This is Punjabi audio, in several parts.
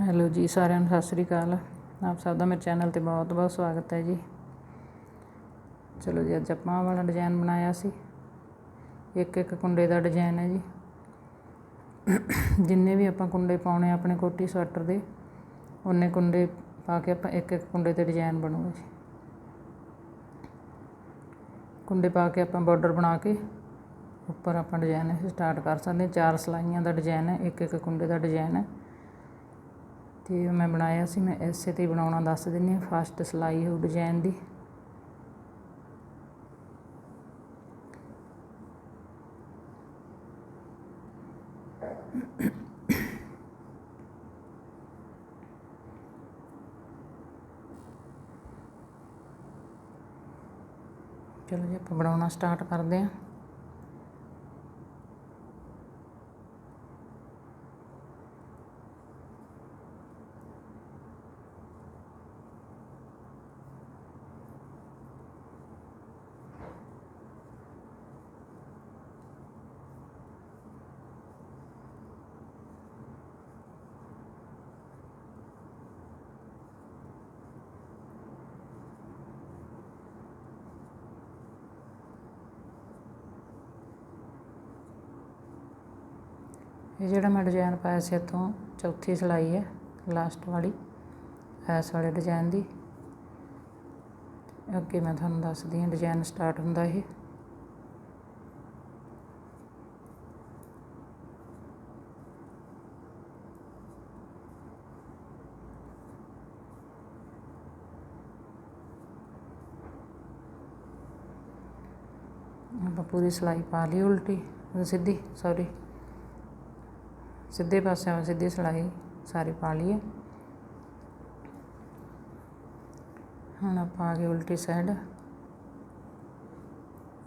ਹੈਲੋ ਜੀ, ਸਾਰਿਆਂ ਨੂੰ ਸਤਿ ਸ੍ਰੀ ਅਕਾਲ। ਆਪ ਸਭ ਦਾ ਮੇਰੇ ਚੈਨਲ ਤੇ ਬਹੁਤ ਬਹੁਤ ਸਵਾਗਤ ਹੈ ਜੀ। ਚਲੋ ਜੀ, ਅੱਜ ਆਪਾਂ ਵਾਲਾ ਡਿਜ਼ਾਈਨ ਬਣਾਇਆ ਸੀ। ਇੱਕ ਇੱਕ ਕੁੰਡੇ ਦਾ ਡਿਜ਼ਾਈਨ ਹੈ ਜੀ। ਜਿੰਨੇ ਵੀ ਆਪਾਂ ਕੁੰਡੇ ਪਾਉਣੇ ਆਪਣੇ ਕੋਟੀ, ਸਵੈਟਰ ਦੇ, ਉਹਨੇ ਕੁੰਡੇ ਪਾ ਕੇ ਆਪਾਂ ਇੱਕ ਇੱਕ ਕੁੰਡੇ ਤੇ ਡਿਜ਼ਾਈਨ ਬਣੂਗਾ ਜੀ। ਕੁੰਡੇ ਪਾ ਕੇ ਆਪਾਂ ਬਾਰਡਰ ਬਣਾ ਕੇ ਉੱਪਰ ਆਪਾਂ ਡਿਜ਼ਾਈਨ ਸਟਾਰਟ ਕਰ ਸਕਦੇ ਹਾਂ। ਚਾਰ ਸਲਾਈਆਂ ਦਾ ਡਿਜ਼ਾਈਨ ਹੈ, ਇੱਕ ਇੱਕ ਕੁੰਡੇ ਦਾ ਡਿਜ਼ਾਈਨ ਹੈ। ਅਤੇ ਮੈਂ ਬਣਾਇਆ ਸੀ, ਮੈਂ ਇਸੇ ਤੇ ਬਣਾਉਣਾ ਦੱਸ ਦਿੰਦੀ ਹਾਂ ਫਸਟ ਸਿਲਾਈ ਹੋ ਡਿਜ਼ਾਈਨ ਦੀ। ਚਲੋ ਜੀ, ਆਪਾਂ ਬਣਾਉਣਾ ਸਟਾਰਟ ਕਰਦੇ ਹਾਂ। ਇਹ ਜਿਹੜਾ ਮੈਂ ਡਿਜ਼ਾਇਨ ਪਾਇਆ ਸੀ ਇੱਥੋਂ ਚੌਥੀ ਸਿਲਾਈ ਹੈ ਲਾਸਟ ਵਾਲੀ ਐਸ ਵਾਲੇ ਡਿਜ਼ਾਈਨ ਦੀ। ਅੱਗੇ ਮੈਂ ਤੁਹਾਨੂੰ ਦੱਸਦੀ ਹਾਂ ਡਿਜ਼ਾਈਨ ਸਟਾਰਟ ਹੁੰਦਾ ਇਹ। ਆਪਾਂ ਪੂਰੀ ਸਿਲਾਈ ਪਾ ਲਈ, ਉਲਟੀ ਸਿੱਧੀ ਸੌਰੀ ਸਿੱਧੇ ਪਾਸਿਓਂ ਸਿੱਧੀ ਸਿਲਾਈ ਸਾਰੀ ਪਾ ਲਈਏ। ਹੁਣ ਆਪਾਂ ਆ ਗਏ ਉਲਟੀ ਸਾਈਡ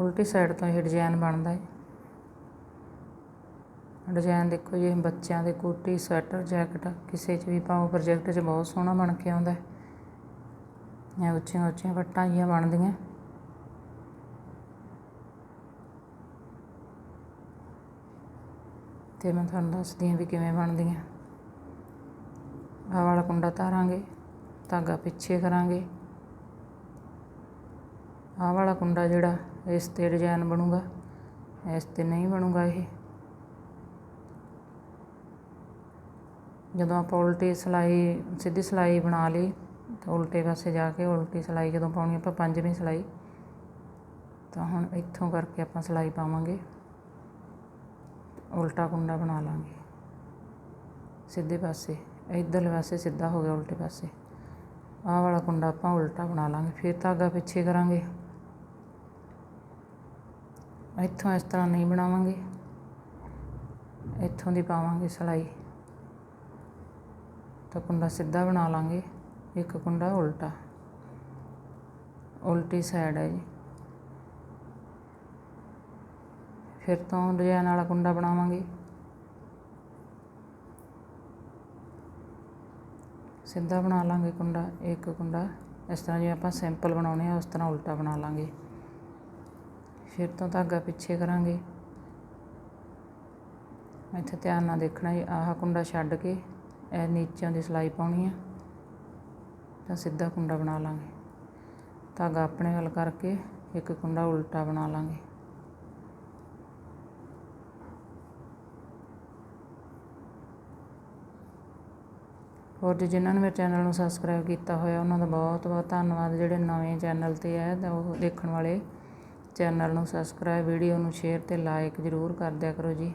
ਉਲਟੀ ਸਾਈਡ ਤੋਂ ਇਹ ਡਿਜ਼ਾਈਨ ਬਣਦਾ ਹੈ। ਡਿਜ਼ਾਈਨ ਦੇਖੋ ਜੀ ਬੱਚਿਆਂ ਦੇ ਕੋਟੀ, ਸਵੈਟਰ, ਜੈਕਟ ਕਿਸੇ 'ਚ ਵੀ ਪਾਓ ਪ੍ਰੋਜੈਕਟ 'ਚ ਬਹੁਤ ਸੋਹਣਾ ਬਣ ਕੇ ਆਉਂਦਾ ਹੈ। ਇਹ ਉੱਚੀਆਂ ਉੱਚੀਆਂ ਵੱਟਾਂ ਜੀਆਂ ਬਣਦੀਆਂ। ਤੇ ਮੈਂ ਤੁਹਾਨੂੰ ਦੱਸਦੀ ਹਾਂ ਵੀ ਕਿਵੇਂ ਬਣਦੀਆਂ। ਆਹ ਵਾਲਾ ਕੁੰਡਾ ਤਾਰਾਂਗੇ, ਧਾਗਾ ਪਿੱਛੇ ਕਰਾਂਗੇ। ਆਹ ਵਾਲਾ ਕੁੰਡਾ ਜਿਹੜਾ ਇਸ ਤੇ ਡਿਜ਼ਾਈਨ ਬਣੂਗਾ, ਇਸ ਤੇ ਨਹੀਂ ਬਣੂਗਾ ਇਹ। ਜਦੋਂ ਆਪਾਂ ਉਲਟੀ ਸਿਲਾਈ, ਸਿੱਧੀ ਸਿਲਾਈ ਬਣਾ ਲਈ, ਤਾਂ ਉਲਟੇ ਪਾਸੇ ਜਾ ਕੇ ਉਲਟੀ ਸਿਲਾਈ ਜਦੋਂ ਪਾਉਣੀ ਆਪਾਂ ਪੰਜਵੀਂ ਸਿਲਾਈ, ਤਾਂ ਹੁਣ ਇੱਥੋਂ ਕਰਕੇ ਆਪਾਂ ਸਿਲਾਈ ਪਾਵਾਂਗੇ। ਉਲਟਾ ਕੁੰਡਾ ਬਣਾ ਲਾਂਗੇ। ਸਿੱਧੇ ਪਾਸੇ, ਇਧਰਲੇ ਪਾਸੇ ਸਿੱਧਾ ਹੋ ਗਿਆ ਉਲਟੇ ਪਾਸੇ। ਆਹ ਵਾਲਾ ਕੁੰਡਾ ਆਪਾਂ ਉਲਟਾ ਬਣਾ ਲਾਂਗੇ, ਫਿਰ ਧਾਗਾ ਪਿੱਛੇ ਕਰਾਂਗੇ। ਇੱਥੋਂ ਇਸ ਤਰ੍ਹਾਂ ਨਹੀਂ ਬਣਾਵਾਂਗੇ। ਇੱਥੋਂ ਦੀ ਪਾਵਾਂਗੇ ਸਿਲਾਈ। ਤਾਂ ਕੁੰਡਾ ਸਿੱਧਾ ਬਣਾ ਲਾਂਗੇ, ਇੱਕ ਕੁੰਡਾ ਉਲਟਾ। ਉਲਟੀ ਸਾਈਡ ਹੈ ਜੀ। ਫਿਰ ਤੋਂ ਡਿਜ਼ਾਈਨ ਵਾਲਾ ਕੁੰਡਾ ਬਣਾਵਾਂਗੇ। ਸਿੱਧਾ ਬਣਾ ਲਾਂਗੇ ਕੁੰਡਾ, ਇੱਕ ਕੁੰਡਾ। ਇਸ ਤਰ੍ਹਾਂ ਜਿਵੇਂ ਆਪਾਂ ਸਿੰਪਲ ਬਣਾਉਣੇ ਆ, ਉਸ ਤਰ੍ਹਾਂ ਉਲਟਾ ਬਣਾ ਲਾਂਗੇ। ਫਿਰ ਤੋਂ ਧਾਗਾ ਪਿੱਛੇ ਕਰਾਂਗੇ। ਇੱਥੇ ਧਿਆਨ ਨਾਲ ਦੇਖਣਾ ਜੀ, ਆਹ ਕੁੰਡਾ ਛੱਡ ਕੇ ਇਹ ਨੀਚਿਆਂ ਦੀ ਸਿਲਾਈ ਪਾਉਣੀ ਆ, ਤਾਂ ਸਿੱਧਾ ਕੁੰਡਾ ਬਣਾ ਲਾਂਗੇ। ਧਾਗਾ ਆਪਣੇ ਵੱਲ ਕਰਕੇ ਇੱਕ ਕੁੰਡਾ ਉਲਟਾ ਬਣਾ ਲਾਂਗੇ। ਹੋਰ ਜੇ, ਜਿਨ੍ਹਾਂ ਨੇ ਮੇਰੇ ਚੈਨਲ ਨੂੰ ਸਬਸਕ੍ਰਾਈਬ ਕੀਤਾ ਹੋਇਆ, ਉਹਨਾਂ ਦਾ ਬਹੁਤ ਬਹੁਤ ਧੰਨਵਾਦ। ਜਿਹੜੇ ਨਵੇਂ ਚੈਨਲ 'ਤੇ ਹੈ ਤਾਂ ਉਹ ਦੇਖਣ ਵਾਲੇ ਚੈਨਲ ਨੂੰ ਸਬਸਕ੍ਰਾਈਬ ਵੀਡੀਓ ਨੂੰ ਸ਼ੇਅਰ ਅਤੇ ਲਾਈਕ ਜ਼ਰੂਰ ਕਰ ਦਿਆ ਕਰੋ ਜੀ।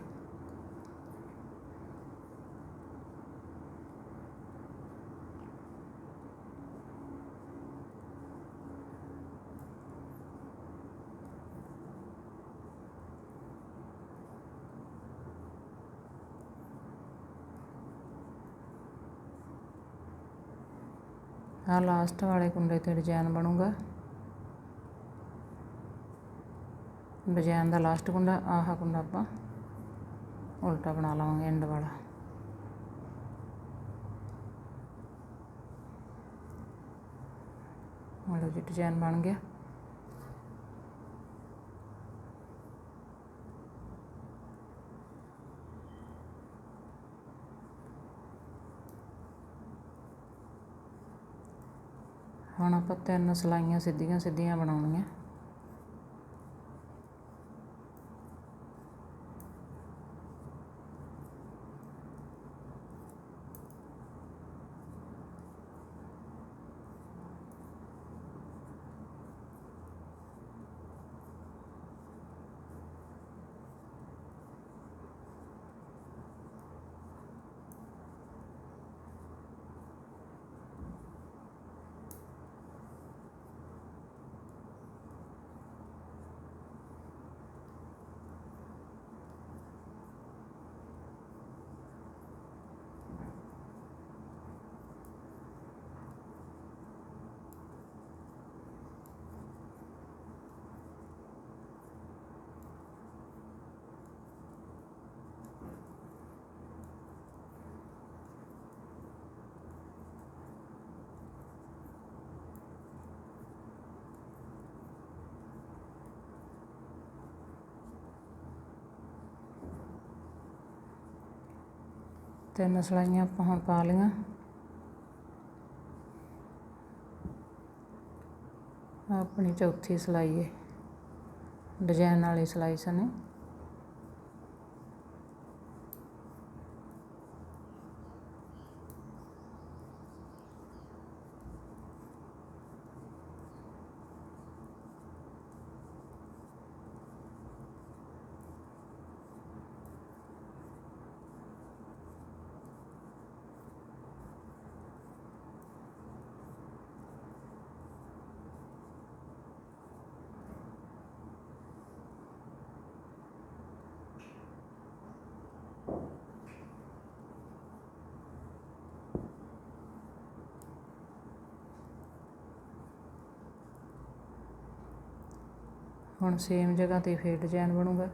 ਆ ਲਾਸਟ ਵਾਲੇ ਕੁੰਡੇ ਤੇ ਡਿਜ਼ਾਈਨ ਬਣੂਗਾ। ਡਿਜ਼ਾਈਨ ਦਾ ਲਾਸਟ ਕੁੰਡਾ, ਆਹ ਕੁੰਡਾ ਆਪਾਂ ਉਲਟਾ ਬਣਾ ਲਵਾਂਗੇ ਐਂਡ ਵਾਲਾ। ਲਓ ਜੀ, ਡਿਜ਼ਾਈਨ ਬਣ ਗਿਆ। ਹੁਣ ਆਪਾਂ ਤਿੰਨ ਸਲਾਈਆਂ ਸਿੱਧੀਆਂ ਸਿੱਧੀਆਂ ਬਣਾਉਣੀਆਂ। ਤਿੰਨ ਸਲਾਈਆਂ ਆਪਾਂ ਹੁਣ ਪਾ ਲਈਆਂ। ਆਪਣੀ ਚੌਥੀ ਸਲਾਈ ਹੈ ਡਿਜ਼ਾਈਨ ਵਾਲੀ ਸਲਾਈ ਸਨੇ। ਹੁਣ ਸੇਮ ਜਗ੍ਹਾ ਤੇ ਫੇਰ ਡਿਜ਼ਾਈਨ ਬਣੂਗਾ।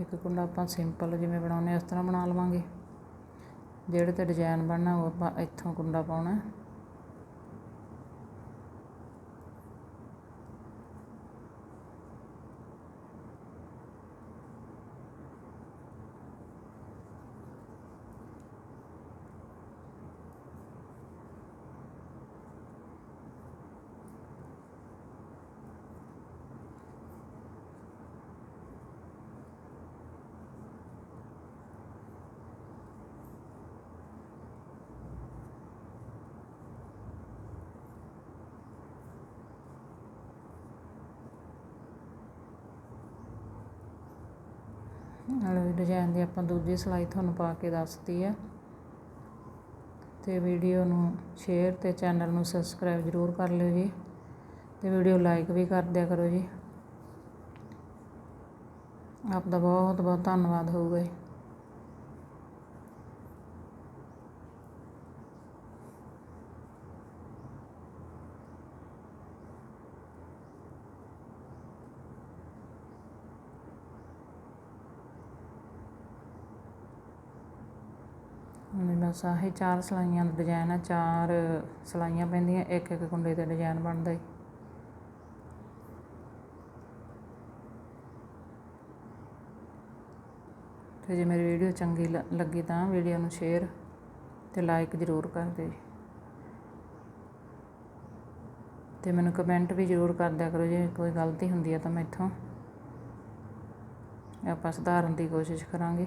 ਇੱਕ ਕੁੰਡਾ ਆਪਾਂ ਸਿੰਪਲ ਜਿਵੇਂ ਬਣਾਉਂਦੇ ਉਸ ਤਰ੍ਹਾਂ ਬਣਾ ਲਵਾਂਗੇ। ਜਿਹੜੇ ਤੇ ਡਿਜ਼ਾਈਨ ਬਣਨਾ, ਉਹ ਆਪਾਂ ਇੱਥੋਂ ਕੁੰਡਾ ਪਾਉਣਾ। ਨਾਲੇ ਡਿਜ਼ਾਇਨ ਦੀ ਆਪਾਂ ਦੂਜੀ ਸਿਲਾਈ ਤੁਹਾਨੂੰ ਪਾ ਕੇ ਦੱਸਤੀ ਆ। ਤੇ ਵੀਡੀਓ ਨੂੰ ਸ਼ੇਅਰ ਤੇ ਚੈਨਲ ਨੂੰ ਸਬਸਕ੍ਰਾਈਬ ਜ਼ਰੂਰ ਕਰ ਲਿਓ ਜੀ। ਤੇ ਵੀਡੀਓ ਲਾਈਕ ਵੀ ਕਰ ਦਿਆ ਕਰੋ ਜੀ। ਆਪ ਦਾ ਬਹੁਤ ਬਹੁਤ ਧੰਨਵਾਦ ਹੋਊਗਾ ਜੀ ਹੁਣ ਬਸ ਆਹੀ ਚਾਰ ਸਿਲਾਈਆਂ ਦਾ ਡਿਜ਼ਾਇਨ ਆ, ਚਾਰ ਸਿਲਾਈਆਂ ਪੈਂਦੀਆਂ, ਇੱਕ ਇੱਕ ਕੁੰਡੇ ਤੇ ਡਿਜ਼ਾਇਨ ਬਣਦਾ ਈ ਤੇ ਜੇ ਮੇਰੀ ਵੀਡੀਓ ਚੰਗੀ ਲ- ਲੱਗੀ ਤਾਂ ਵੀਡੀਓ ਨੂੰ ਸ਼ੇਅਰ ਤੇ ਲਾਈਕ ਜ਼ਰੂਰ ਕਰ ਦਿਓ। ਜੀ ਤੇ ਮੈਨੂੰ ਕਮੈਂਟ ਵੀ ਜ਼ਰੂਰ ਕਰ ਦਿਆ ਕਰੋ, ਜੇ ਕੋਈ ਗਲਤੀ ਹੁੰਦੀ ਹੈ ਤਾਂ ਮੈਥੋਂ। ਆਪਾਂ ਸੁਧਾਰਨ ਦੀ ਕੋਸ਼ਿਸ਼ ਕਰਾਂਗੇ।